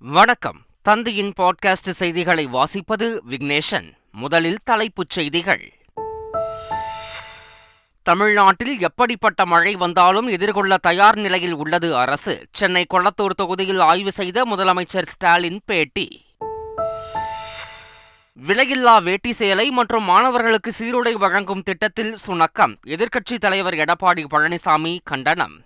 வணக்கம். தந்தையின் பாட்காஸ்ட் செய்திகளை வாசிப்பது விக்னேஷன். முதலில் தலைப்புச் செய்திகள். தமிழ்நாட்டில் எப்படிப்பட்ட மழை வந்தாலும் எதிர்கொள்ள தயார் நிலையில் உள்ளது அரசு. சென்னை கொளத்தூர் தொகுதியில் ஆய்வு செய்த முதலமைச்சர் ஸ்டாலின் பேட்டி. விலையில்லா வேட்டி சேலை மற்றும் மாணவர்களுக்கு சீருடை வழங்கும் திட்டத்தில் சுணக்கம். எதிர்க்கட்சித் தலைவர் எடப்பாடி பழனிசாமி கண்டனம்.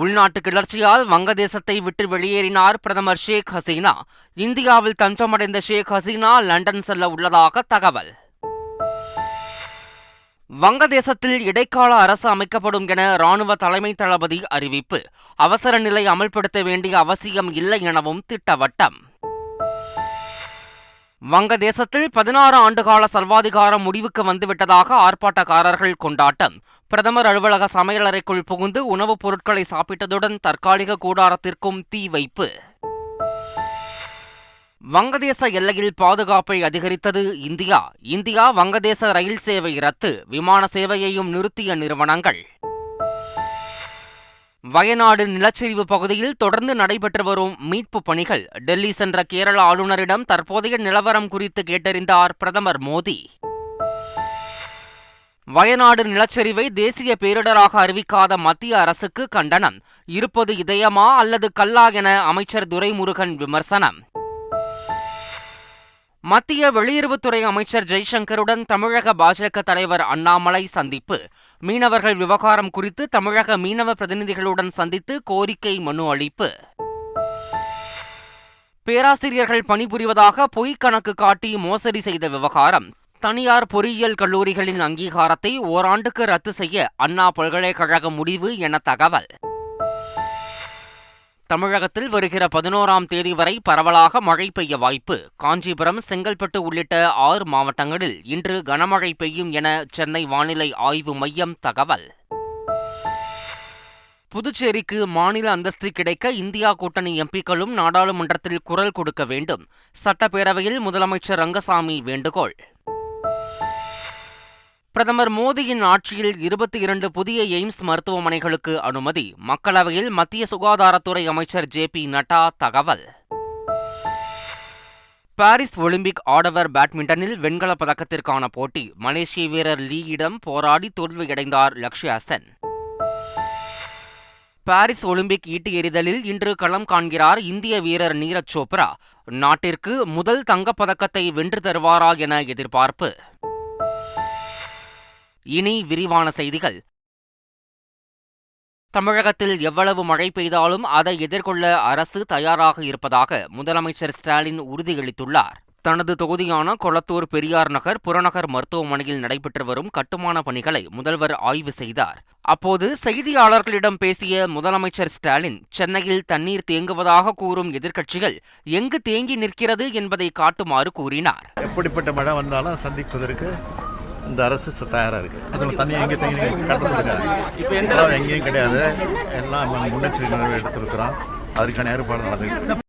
உள்நாட்டு கிளர்ச்சியால் வங்கதேசத்தை விட்டு வெளியேறினார் பிரதமர் ஷேக் ஹசீனா. இந்தியாவில் தஞ்சமடைந்த ஷேக் ஹசீனா லண்டன் செல்ல உள்ளதாக தகவல். வங்கதேசத்தில் இடைக்கால அரசு அமைக்கப்படும் என ராணுவ தலைமை தளபதி அறிவிப்பு. அவசர நிலை அமல்படுத்த வேண்டிய அவசியம் இல்லை எனவும் திட்டவட்டம். வங்கதேசத்தில் பதினாறு ஆண்டுகால சர்வாதிகாரம் முடிவுக்கு வந்துவிட்டதாக ஆர்ப்பாட்டக்காரர்கள் கொண்டாட்டம். பிரதமர் அலுவலக சமையலறைக்குள் புகுந்து உணவுப் பொருட்களை சாப்பிட்டதுடன் தற்காலிக கூடாரத்திற்கும் தீ வைப்பு. வங்கதேச எல்லையில் பாதுகாப்பை அதிகரித்தது இந்தியா. இந்தியா வங்கதேச ரயில் சேவை ரத்து. விமான சேவையையும் நிறுத்திய நிறுவனங்கள். வயநாடு நிலச்சரிவு பகுதியில் தொடர்ந்து நடைபெற்று வரும் மீட்பு பணிகள். டெல்லி சென்ற கேரள ஆளுநரிடம் தற்போதைய நிலவரம் குறித்து கேட்டறிந்தார் பிரதமர் மோடி. வயநாடு நிலச்சரிவை தேசிய பேரிடராக அறிவிக்காத மத்திய அரசுக்கு கண்டனம். இருப்பது இதயமா அல்லது கல்லா என அமைச்சர் துரைமுருகன் விமர்சனம். மத்திய வெளியுறவுத்துறை அமைச்சர் ஜெய்சங்கருடன் தமிழக பாஜக தலைவர் அண்ணாமலை சந்திப்பு. மீனவர்கள் விவகாரம் குறித்து தமிழக மீனவ பிரதிநிதிகளுடன் சந்தித்து கோரிக்கை மனு அளிப்பு. பேராசிரியர்கள் பணிபுரிவதாக பொய்க் கணக்கு காட்டி மோசடி செய்த விவகாரம். தனியார் பொறியியல் கல்லூரிகளின் அங்கீகாரத்தை ஓராண்டுக்கு ரத்து செய்ய அண்ணா பல்கலைக்கழக முடிவு என தகவல். தமிழகத்தில் வருகிற பதினோராம் தேதி வரை பரவலாக மழை பெய்ய வாய்ப்பு. காஞ்சிபுரம் செங்கல்பட்டு உள்ளிட்ட ஆறு மாவட்டங்களில் இன்று கனமழை பெய்யும் என சென்னை வானிலை ஆய்வு மையம் தகவல். புதுச்சேரிக்கு மாநில அந்தஸ்து கிடைக்க இந்தியா கூட்டணி எம்பிக்களும் நாடாளுமன்றத்தில் குரல் கொடுக்க வேண்டும். சட்டப்பேரவையில் முதலமைச்சர் ரங்கசாமி வேண்டுகோள். பிரதமர் மோடியின் ஆட்சியில் இருபத்தி இரண்டு புதிய எய்ம்ஸ் மருத்துவமனைகளுக்கு அனுமதி. மக்களவையில் மத்திய சுகாதாரத்துறை அமைச்சர் ஜே பி நட்டா தகவல். பாரிஸ் ஒலிம்பிக் ஆடவர் பேட்மிண்டனில் வெண்கலப் பதக்கத்திற்கான போட்டி. மலேசிய வீரர் லீயிடம் போராடி தோல்வியடைந்தார் லக்ஷ்யா சென் பாரிஸ் ஒலிம்பிக் ஈட்டு எறிதலில் இன்று களம் காண்கிறார் இந்திய வீரர் நீரஜ் சோப்ரா. நாட்டிற்கு முதல் தங்கப்பதக்கத்தை வென்று தருவாரா என எதிர்பார்ப்பு. இனி விரிவான செய்திகள். தமிழகத்தில் எவ்வளவு மழை பெய்தாலும் அதை எதிர்கொள்ள அரசு தயாராக இருப்பதாக முதலமைச்சர் ஸ்டாலின் உறுதியளித்துள்ளார். தனது தொகுதியான கொளத்தூர் பெரியார் நகர் புறநகர் மருத்துவமனையில் நடைபெற்று வரும் கட்டுமான பணிகளை முதல்வர் ஆய்வு செய்தார். அப்போது செய்தியாளர்களிடம் பேசிய முதலமைச்சர் ஸ்டாலின் சென்னையில் தண்ணீர் தேங்குவதாக கூறும் எதிர்க்கட்சிகள் எங்கு தேங்கி நிற்கிறது என்பதை காட்டுமாறு கூறினார். எப்படிப்பட்ட மழை வந்தாலும் சந்திப்பதற்கு இந்த அரசு ச- தயாரா இருக்கு. அதுல தண்ணி எங்க தங்கி கட்ட சொல்லுங்க எல்லாம் எங்கேயும் கிடையாது. எல்லாம் முன்னெச்சரிக்கை நடவடிக்கை எடுத்திருக்கிறோம். அதுக்கான ஏற்பாடு நடந்துகிட்டு இருக்கு.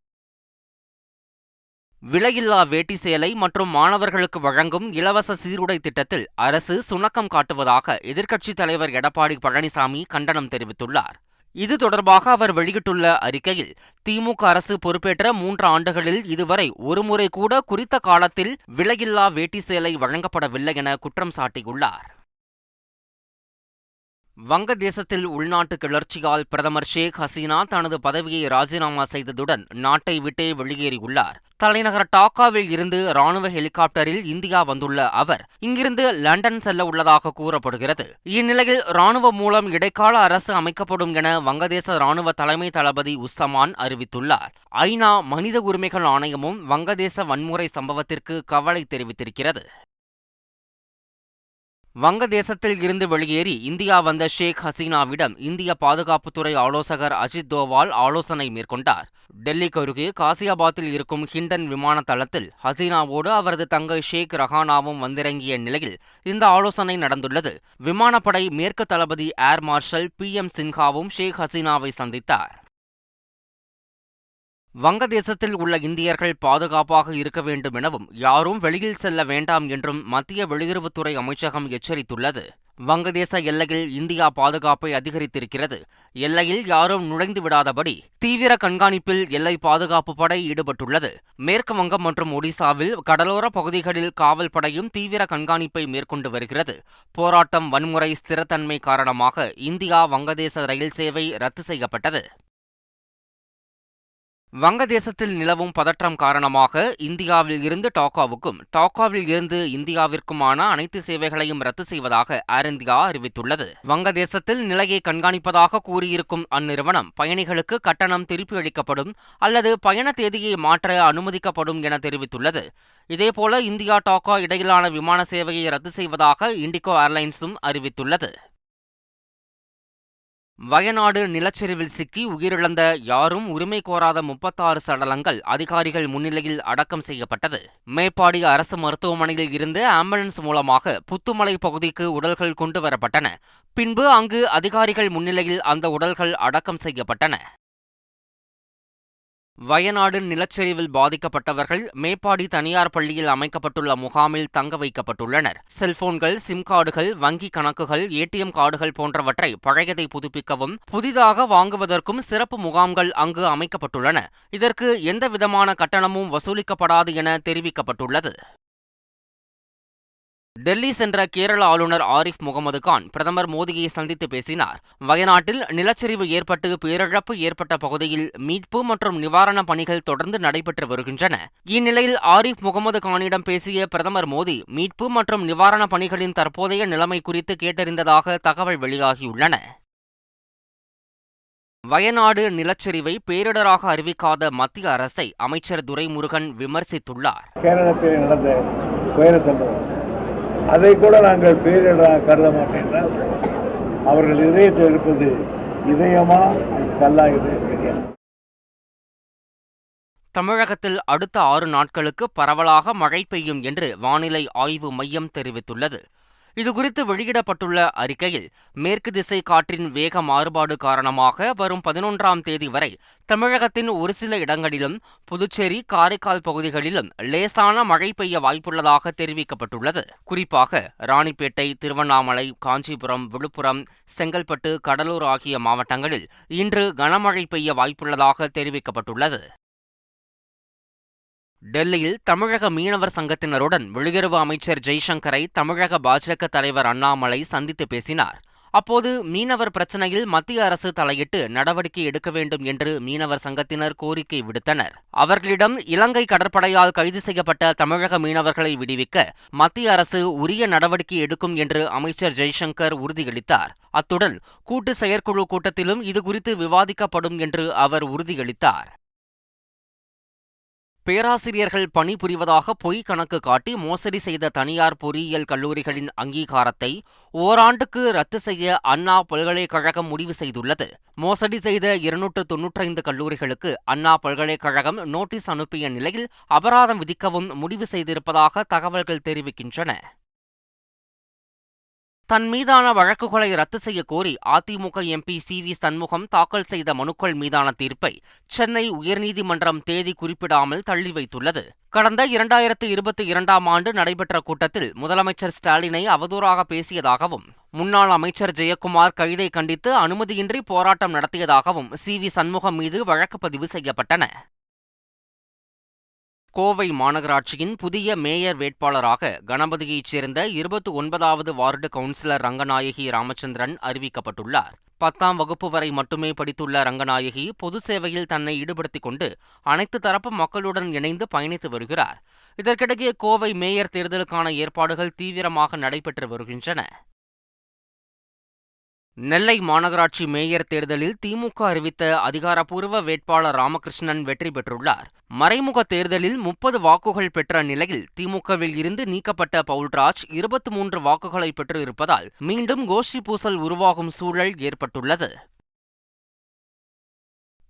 விலையில்லா வேட்டி சேலை மற்றும் மாணவர்களுக்கு வழங்கும் இலவச சீருடை திட்டத்தில் அரசு சுணக்கம் காட்டுவதாக எதிர்க்கட்சித் தலைவர் எடப்பாடி பழனிசாமி கண்டனம் தெரிவித்துள்ளார். இது தொடர்பாக அவர் வெளியிட்டுள்ள அறிக்கையில் திமுக அரசு பொறுப்பேற்ற மூன்று ஆண்டுகளில் இதுவரை ஒருமுறை கூட குறித்த காலத்தில் விலையில்லா வேட்டி சேலை வழங்கப்படவில்லை என குற்றம் சாட்டியுள்ளார். வங்கதேசத்தில் உள்நாட்டு கிளர்ச்சியால் பிரதமர் ஷேக் ஹசீனா தனது பதவியை ராஜினாமா செய்ததுடன் நாட்டை விட்டே வெளியேறியுள்ளார். தலைநகர் டாக்காவில் இருந்து ராணுவ ஹெலிகாப்டரில் இந்தியா வந்துள்ள அவர் இங்கிருந்து லண்டன் செல்ல உள்ளதாக கூறப்படுகிறது. இந்நிலையில் ராணுவ மூலம் இடைக்கால அரசு அமைக்கப்படும் என வங்கதேச ராணுவ தலைமை தளபதி உஸ்ஸமான் அறிவித்துள்ளார். ஐநா மனித உரிமைகள் ஆணையமும் வங்கதேச வன்முறை சம்பவத்திற்கு கவலை தெரிவித்திருக்கிறது. வங்கதேசத்தில் இருந்து வெளியேறி இந்தியா வந்த ஷேக் ஹசீனாவிடம் இந்திய பாதுகாப்புத்துறை ஆலோசகர் அஜித் தோவால் ஆலோசனை மேற்கொண்டார். டெல்லிக்கு அருகே காசியாபாத்தில் இருக்கும் ஹிண்டன் விமான தளத்தில் ஹசீனாவோடு அவரது தங்கை ஷேக் ரஹானாவும் வந்திறங்கிய நிலையில் இந்த ஆலோசனை நடந்துள்ளது. விமானப்படை மேற்கு தளபதி ஏர் மார்ஷல் பி எம் சின்ஹாவும் ஷேக் ஹசீனாவை சந்தித்தார். வங்கதேசத்தில் உள்ள இந்தியர்கள் பாதுகாப்பாக இருக்க வேண்டும் எனவும் யாரும் வெளியில் செல்ல வேண்டாம் என்றும் மத்திய வெளியுறவுத்துறை அமைச்சகம் எச்சரித்துள்ளது. வங்கதேச எல்லையில் இந்தியா பாதுகாப்பை அதிகரித்திருக்கிறது. எல்லையில் யாரும் நுழைந்து விடாதபடி தீவிர கண்காணிப்பில் எல்லை பாதுகாப்பு படை ஈடுபட்டுள்ளது. மேற்கு வங்கம் மற்றும் ஒடிசாவில் கடலோர பகுதிகளில் காவல் படையும் தீவிர கண்காணிப்பை மேற்கொண்டு வருகிறது. போராட்டம் வன்முறை ஸ்திரத்தன்மை காரணமாக இந்தியா வங்கதேச ரயில் சேவை ரத்து செய்யப்பட்டது. வங்கதேசத்தில் நிலவும் பதற்றம் காரணமாக இந்தியாவில் இருந்து டாக்காவுக்கும் டாக்காவில் இருந்து இந்தியாவிற்குமான அனைத்து சேவைகளையும் ரத்து செய்வதாக ஏர் இந்தியா அறிவித்துள்ளது. வங்கதேசத்தில் நிலையை கண்காணிப்பதாக கூறியிருக்கும் அந்நிறுவனம் பயணிகளுக்கு கட்டணம் திருப்பி அளிக்கப்படும் அல்லது பயண தேதியை மாற்ற அனுமதிக்கப்படும் என தெரிவித்துள்ளது. இதேபோல இந்தியா டாக்கா இடையிலான விமான சேவையை ரத்து செய்வதாக இண்டிகோ ஏர்லைன்ஸும் அறிவித்துள்ளது. வயநாடு நிலச்சரிவில் சிக்கி உயிரிழந்த யாரும் உரிமை கோராத முப்பத்தாறு சடலங்கள் அதிகாரிகள் முன்னிலையில் அடக்கம் செய்யப்பட்டது. மேப்பாடி அரசு மருத்துவமனையில் இருந்து ஆம்புலன்ஸ் மூலமாக புத்துமலை பகுதிக்கு உடல்கள் கொண்டு வரப்பட்டன. பின்பு அங்கு அதிகாரிகள் முன்னிலையில் அந்த உடல்கள் அடக்கம் செய்யப்பட்டன. வயநாடு நிலச்சரிவில் பாதிக்கப்பட்டவர்கள் மேப்பாடி தனியார் பள்ளியில் அமைக்கப்பட்டுள்ள முகாமில் தங்க வைக்கப்பட்டுள்ளனர். செல்போன்கள் சிம் கார்டுகள் வங்கி கணக்குகள் ஏடிஎம் கார்டுகள் போன்றவற்றை பழையதை புதுப்பிக்கவும் புதிதாக வாங்குவதற்கும் சிறப்பு முகாம்கள் அங்கு அமைக்கப்பட்டுள்ளன. இதற்கு எந்தவிதமான கட்டணமும் வசூலிக்கப்படாது என தெரிவிக்கப்பட்டுள்ளது. டெல்லி சென்ற கேரள ஆளுநர் ஆரிஃப் முகமது கான் பிரதமர் மோடியை சந்தித்து பேசினார். வயநாட்டில் நிலச்சரிவு ஏற்பட்டு பேரிழப்பு ஏற்பட்ட பகுதியில் மீட்பு மற்றும் நிவாரணப் பணிகள் தொடர்ந்து நடைபெற்று வருகின்றன. இந்நிலையில் ஆரிஃப் முகமது கானிடம் பேசிய பிரதமர் மோடி மீட்பு மற்றும் நிவாரணப் பணிகளின் தற்போதைய நிலைமை குறித்து கேட்டறிந்ததாக தகவல் வெளியாகியுள்ளன. வயநாடு நிலச்சரிவை பேரிடராக அறிவிக்காத மத்திய அரசை அமைச்சர் துரைமுருகன் விமர்சித்துள்ளார். அதை கூட நாங்கள் பேரிடராக கருத மாட்டேன் அவர்கள் இதயத்தில் இருப்பது இதயமா? அது கல்லா இது தெரியாது. தமிழகத்தில் அடுத்த ஆறு நாட்களுக்கு பரவலாக மழை பெய்யும் என்று வானிலை ஆய்வு மையம் தெரிவித்துள்ளது. இதுகுறித்து வெளியிடப்பட்டுள்ள அறிக்கையில் மேற்கு திசை காற்றின் வேக மாறுபாடு காரணமாக வரும் பதினொன்றாம் தேதி வரை தமிழகத்தின் ஒரு சில இடங்களிலும் புதுச்சேரி காரைக்கால் பகுதிகளிலும் லேசான மழை பெய்ய வாய்ப்புள்ளதாக தெரிவிக்கப்பட்டுள்ளது. குறிப்பாக ராணிப்பேட்டை திருவண்ணாமலை காஞ்சிபுரம் விழுப்புரம் செங்கல்பட்டு கடலூர் ஆகிய மாவட்டங்களில் இன்று கனமழை பெய்ய வாய்ப்புள்ளதாக தெரிவிக்கப்பட்டுள்ளது. டெல்லியில் தமிழக மீனவர் சங்கத்தினருடன் வெளியுறவு அமைச்சர் ஜெய்சங்கரை தமிழக பாஜக தலைவர் அண்ணாமலை சந்தித்து பேசினார். அப்போது மீனவர் பிரச்சனையில் மத்திய அரசு தலையிட்டு நடவடிக்கை எடுக்க வேண்டும் என்று மீனவர் சங்கத்தினர் கோரிக்கை விடுத்தனர். அவர்களிடம் இலங்கை கடற்படையால் கைது செய்யப்பட்ட தமிழக மீனவர்களை விடுவிக்க மத்திய அரசு உரிய நடவடிக்கை எடுக்கும் என்று அமைச்சர் ஜெய்சங்கர் உறுதியளித்தார். அத்துடன் கூட்டு செயற்குழு கூட்டத்திலும் இதுகுறித்து விவாதிக்கப்படும் என்று அவர் உறுதியளித்தார். பேராசிரியர்கள் பணிபுரிவதாக பொய் கணக்கு காட்டி மோசடி செய்த தனியார் பொறியியல் கல்லூரிகளின் அங்கீகாரத்தை ஓராண்டுக்கு ரத்து செய்ய அண்ணா பல்கலைக்கழகம் முடிவு செய்துள்ளது. மோசடி செய்த இருநூற்று தொன்னூற்றைந்து கல்லூரிகளுக்கு அண்ணா பல்கலைக்கழகம் நோட்டீஸ் அனுப்பிய நிலையில் அபராதம் விதிக்கவும் முடிவு செய்திருப்பதாக தகவல்கள் தெரிவிக்கின்றன. தன் மீதான வழக்குகளை ரத்து செய்ய கோரி AIADMK MP C V Shanmugam தாக்கல் செய்த மனுக்கள் மீதான தீர்ப்பை சென்னை உயர்நீதிமன்றம் தேதி குறிப்பிடாமல் தள்ளி வைத்துள்ளது. கடந்த இரண்டாயிரத்து இருபத்தி இரண்டாம் ஆண்டு நடைபெற்ற கூட்டத்தில் முதலமைச்சர் ஸ்டாலினை அவதூறாக பேசியதாகவும் முன்னாள் அமைச்சர் ஜெயக்குமார் கைதை கண்டித்து அனுமதியின்றி போராட்டம் நடத்தியதாகவும் சி வி சண்முகம் மீது வழக்கு பதிவு செய்யப்பட்டன. கோவை மாநகராட்சியின் புதிய மேயர் வேட்பாளராக கணபதியைச் சேர்ந்த இருபத்தி ஒன்பதாவது வார்டு கவுன்சிலர் ரங்கநாயகி ராமச்சந்திரன் அறிவிக்கப்பட்டுள்ளார். பத்தாம் வகுப்பு வரை மட்டுமே படித்துள்ள ரங்கநாயகி பொது சேவையில் தன்னை ஈடுபடுத்திக் கொண்டு அனைத்து தரப்பு மக்களுடன் இணைந்து பயணித்து வருகிறார். இதற்கிடையே கோவை மேயர் தேர்தலுக்கான ஏற்பாடுகள் தீவிரமாக நடைபெற்று வருகின்றன. நெல்லை மாநகராட்சி மேயர் தேர்தலில் திமுக அறிவித்த அதிகாரப்பூர்வ வேட்பாளர் ராமகிருஷ்ணன் வெற்றி பெற்றுள்ளார். மறைமுக தேர்தலில் முப்பது வாக்குகள் பெற்ற நிலையில் திமுகவில் இருந்து நீக்கப்பட்ட பவுல்ராஜ் இருபத்தி மூன்று வாக்குகளை பெற்று இருப்பதால் மீண்டும் கோஷ்டி பூசல் உருவாகும் சூழல் ஏற்பட்டுள்ளது.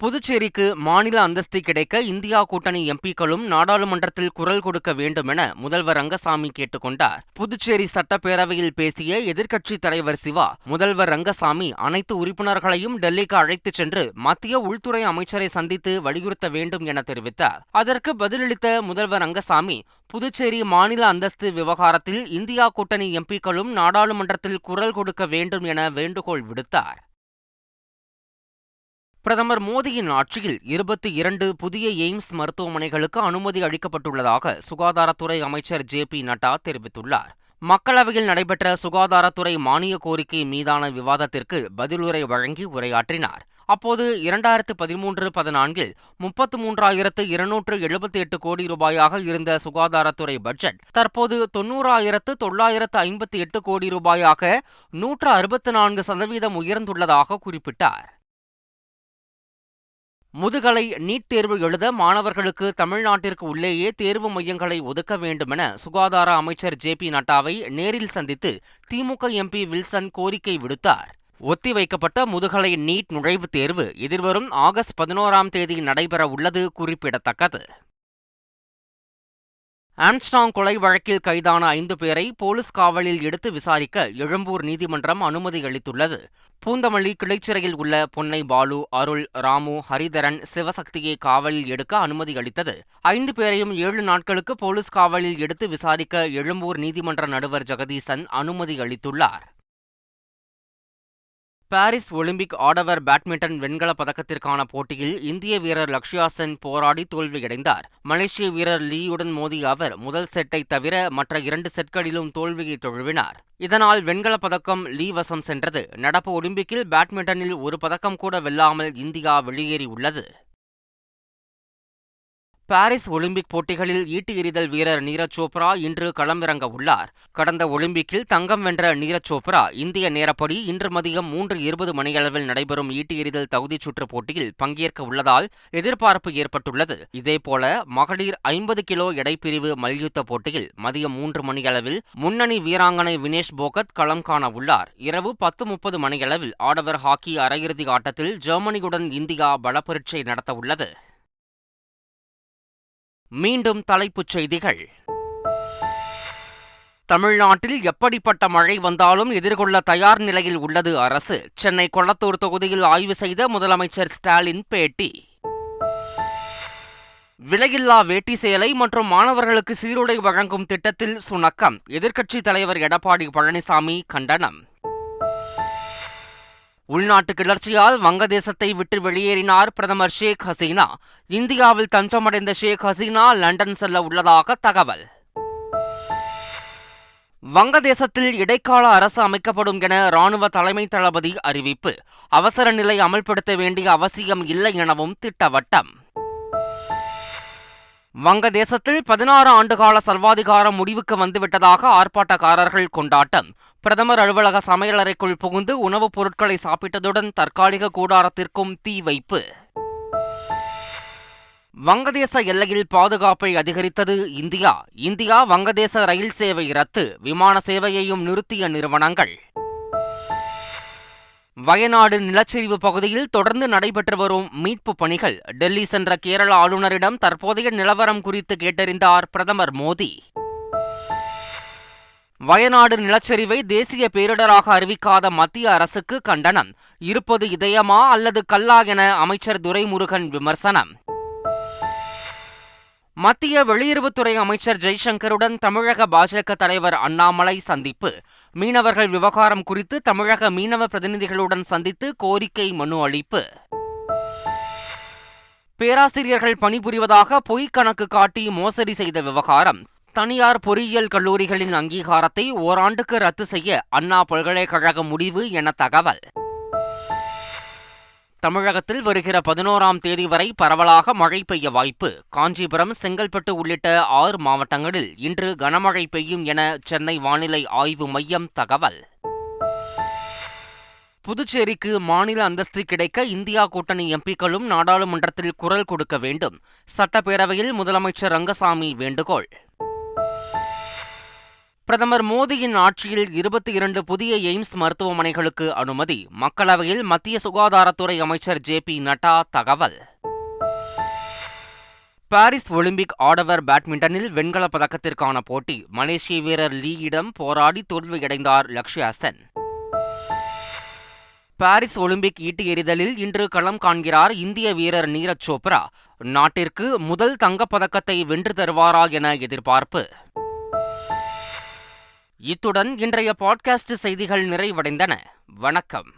புதுச்சேரிக்கு மாநில அந்தஸ்து கிடைக்க இந்தியா கூட்டணி எம்பிக்களும் நாடாளுமன்றத்தில் குரல் கொடுக்க வேண்டும் என முதல்வர் ரங்கசாமி கேட்டுக்கொண்டார். புதுச்சேரி சட்டப்பேரவையில் பேசிய எதிர்க்கட்சித் தலைவர் சிவா முதல்வர் ரங்கசாமி அனைத்து உறுப்பினர்களையும் டெல்லிக்கு அழைத்துச் சென்று மத்திய உள்துறை அமைச்சரை சந்தித்து வலியுறுத்த வேண்டும் என தெரிவித்தார். அதற்கு பதிலளித்த முதல்வர் ரங்கசாமி புதுச்சேரி மாநில அந்தஸ்து விவகாரத்தில் இந்தியா கூட்டணி எம்பிக்களும் நாடாளுமன்றத்தில் குரல் கொடுக்க வேண்டும் என வேண்டுகோள் விடுத்தார். பிரதமர் மோடியின் ஆட்சியில் இருபத்தி இரண்டு புதிய எய்ம்ஸ் மருத்துவமனைகளுக்கு அனுமதி அளிக்கப்பட்டுள்ளதாக சுகாதாரத்துறை அமைச்சர் ஜே பி நட்டா தெரிவித்துள்ளார். மக்களவையில் நடைபெற்ற சுகாதாரத்துறை மானிய கோரிக்கை மீதான விவாதத்திற்கு பதிலுரை வழங்கி உரையாற்றினார். அப்போது இரண்டாயிரத்து பதிமூன்று பதினான்கில் முப்பத்து மூன்றாயிரத்து இருநூற்று எழுபத்தி எட்டு கோடி ரூபாயாக இருந்த சுகாதாரத்துறை பட்ஜெட் தற்போது தொன்னூறாயிரத்து தொள்ளாயிரத்து ஐம்பத்தி எட்டு கோடி ரூபாயாக நூற்று அறுபத்து நான்கு சதவீதம் உயர்ந்துள்ளதாக குறிப்பிட்டார். முதுகலை நீட் தேர்வு எழுத மாணவர்களுக்கு தமிழ்நாட்டிற்கு உள்ளேயே தேர்வு மையங்களை ஒதுக்க வேண்டுமென சுகாதார அமைச்சர் ஜே பி நட்டாவை நேரில் சந்தித்து திமுக எம்பி வில்சன் கோரிக்கை விடுத்தார். ஒத்திவைக்கப்பட்ட முதுகலை நீட் நுழைவுத் தேர்வு எதிர்வரும் ஆகஸ்ட் பதினோராம் தேதி நடைபெற உள்ளது குறிப்பிடத்தக்கது. ஆம்ஸ்டாங் கொலை வழக்கில் கைதான ஐந்து பேரை போலீஸ் காவலில் எடுத்து விசாரிக்க எழும்பூர் நீதிமன்றம் அனுமதி அளித்துள்ளது. பூந்தமல்லி கிளைச்சிறையில் உள்ள பொன்னை பாலு அருள் ராமு ஹரிதரன் சிவசக்தியை காவலில் எடுக்க அனுமதி அளித்தது. ஐந்து பேரையும் ஏழு நாட்களுக்கு போலீஸ் காவலில் எடுத்து விசாரிக்க எழும்பூர் நீதிமன்ற நடுவர் ஜெகதீசன் அனுமதி அளித்துள்ளார். பாரிஸ் ஒலிம்பிக் ஆடவர் பேட்மிண்டன் வெண்கலப் பதக்கத்திற்கான போட்டியில் இந்திய வீரர் லக்ஷ்யா சென் போராடி தோல்வியடைந்தார். மலேசிய வீரர் லீயுடன் மோதிய அவர் முதல் செட்டை தவிர மற்ற இரண்டு செட்களிலும் தோல்வியை தொழுவினார். இதனால் வெண்கலப் பதக்கம் லீ வசம் சென்றது. நடப்பு ஒலிம்பிக்கில் பேட்மிண்டனில் ஒரு பதக்கம் கூட வெல்லாமல் இந்தியா வெளியேறியுள்ளது. பாரிஸ் ஒலிம்பிக் போட்டிகளில் ஈட்டி எறிதல் வீரர் நீரஜ் சோப்ரா இன்று களமிறங்க உள்ளார். கடந்த ஒலிம்பிக்கில் தங்கம் வென்ற நீரஜ் சோப்ரா இந்திய நேரப்படி இன்று மதியம் மூன்று இருபது மணியளவில் நடைபெறும் ஈட்டி எறிதல் தகுதிச் சுற்று போட்டியில் பங்கேற்க உள்ளதால் எதிர்பார்ப்பு ஏற்பட்டுள்ளது. இதேபோல மகளிர் ஐம்பது கிலோ எடைப்பிரிவு மல்யுத்த போட்டியில் மதியம் மூன்று மணியளவில் முன்னணி வீராங்கனை வினேஷ் போகத் களம் காண உள்ளார். இரவு பத்து முப்பது மணியளவில் ஆடவர் ஹாக்கி அரையிறுதி ஆட்டத்தில் ஜெர்மனியுடன் இந்தியா பலப்பரீட்சை நடத்தவுள்ளது. மீண்டும் தலைப்புச் செய்திகள். தமிழ்நாட்டில் எப்படிப்பட்ட மழை வந்தாலும் எதிர்கொள்ள தயார் நிலையில் உள்ளது அரசு. சென்னை கொளத்தூர் தொகுதியில் ஆய்வு செய்த முதலமைச்சர் ஸ்டாலின் பேட்டி. விலையில்லா வேட்டி சேலை மற்றும் மாணவர்களுக்கு சீருடை வழங்கும் திட்டத்தில் சுணக்கம். எதிர்க்கட்சித் தலைவர் எடப்பாடி பழனிசாமி கண்டனம். உள்நாட்டு கிளர்ச்சியால் வங்கதேசத்தை விட்டு வெளியேறினார் பிரதமர் ஷேக் ஹசீனா. இந்தியாவில் தஞ்சமடைந்த ஷேக் ஹசீனா லண்டன் செல்ல உள்ளதாக தகவல். வங்கதேசத்தில் இடைக்கால அரசு அமைக்கப்படும் என ராணுவ தலைமை தளபதி அறிவிப்பு. அவசர நிலை அமல்படுத்த வேண்டிய அவசியம் இல்லை எனவும் திட்டவட்டம். வங்கதேசத்தில் பதினாறு ஆண்டுகால சர்வாதிகாரம் முடிவுக்கு வந்துவிட்டதாக ஆர்ப்பாட்டக்காரர்கள் கொண்டாட்டம். பிரதமர் அலுவலக சமையலறைக்குள் புகுந்து உணவுப் பொருட்களை சாப்பிட்டதுடன் தற்காலிக கூடாரத்திற்கும் தீ வைப்பு. வங்கதேச எல்லையில் பாதுகாப்பை அதிகரித்தது இந்தியா. இந்தியா வங்கதேச ரயில் சேவை ரத்து விமான சேவையையும் நிறுத்திய நிறுவனங்கள். வயநாடு நிலச்சரிவு பகுதியில் தொடர்ந்து நடைபெற்று வரும் மீட்பு பணிகள் டெல்லி சென்ற கேரள ஆளுநரிடம் தற்போதைய நிலவரம் குறித்து கேட்டறிந்தார் பிரதமர் மோடி. வயநாடு நிலச்சரிவை தேசிய பேரிடராக அறிவிக்காத மத்திய அரசுக்கு கண்டனம். இருப்பது இதயமா அல்லது கல்லா என அமைச்சர் துரைமுருகன் விமர்சனம். மத்திய வெளியுறவுத்துறை அமைச்சர் ஜெய்சங்கருடன் தமிழக பாஜக தலைவர் அண்ணாமலை சந்திப்பு. மீனவர்கள் விவகாரம் குறித்து தமிழக மீனவ பிரதிநிதிகளுடன் சந்தித்து கோரிக்கை மனு அளிப்பு. பேராசிரியர்கள் பணிபுரிவதாக பொய்க் கணக்கு காட்டி மோசடி செய்த விவகாரம். தனியார் பொறியியல் கல்லூரிகளின் அங்கீகாரத்தை ஓராண்டுக்கு ரத்து செய்ய அண்ணா பல்கலைக்கழக முடிவு என தகவல். தமிழகத்தில் வருகிற பதினோராம் தேதி வரை பரவலாக மழை பெய்ய வாய்ப்பு. காஞ்சிபுரம் செங்கல்பட்டு உள்ளிட்ட ஆறு மாவட்டங்களில் இன்று கனமழை பெய்யும் என சென்னை வானிலை ஆய்வு மையம் தகவல். புதுச்சேரிக்கு மாநில அந்தஸ்து கிடைக்க இந்தியா கூட்டணி எம்பிக்களும் நாடாளுமன்றத்தில் குரல் கொடுக்க வேண்டும். சட்டப்பேரவையில் முதலமைச்சர் ரங்கசாமி வேண்டுகோள். பிரதமர் மோடியின் ஆட்சியில் இருபத்தி இரண்டு புதிய எய்ம்ஸ் மருத்துவமனைகளுக்கு அனுமதி. மக்களவையில் மத்திய சுகாதாரத்துறை அமைச்சர் ஜே பி நட்டா தகவல். பாரிஸ் ஒலிம்பிக் ஆடவர் பேட்மிண்டனில் வெண்கலப் பதக்கத்திற்கான போட்டி. மலேசிய வீரர் லீயிடம் போராடி தோல்வியடைந்தார் லக்ஷ்யா சென் பாரிஸ் ஒலிம்பிக் ஈட்டி எறிதலில் இன்று களம் காண்கிறார் இந்திய வீரர் நீரஜ் சோப்ரா. நாட்டிற்கு முதல் தங்கப்பதக்கத்தை வென்று தருவாரா என எதிர்பார்ப்பு. இத்துடன் இன்றைய பாட்காஸ்ட் செய்திகள் நிறைவடைந்தன. வணக்கம்.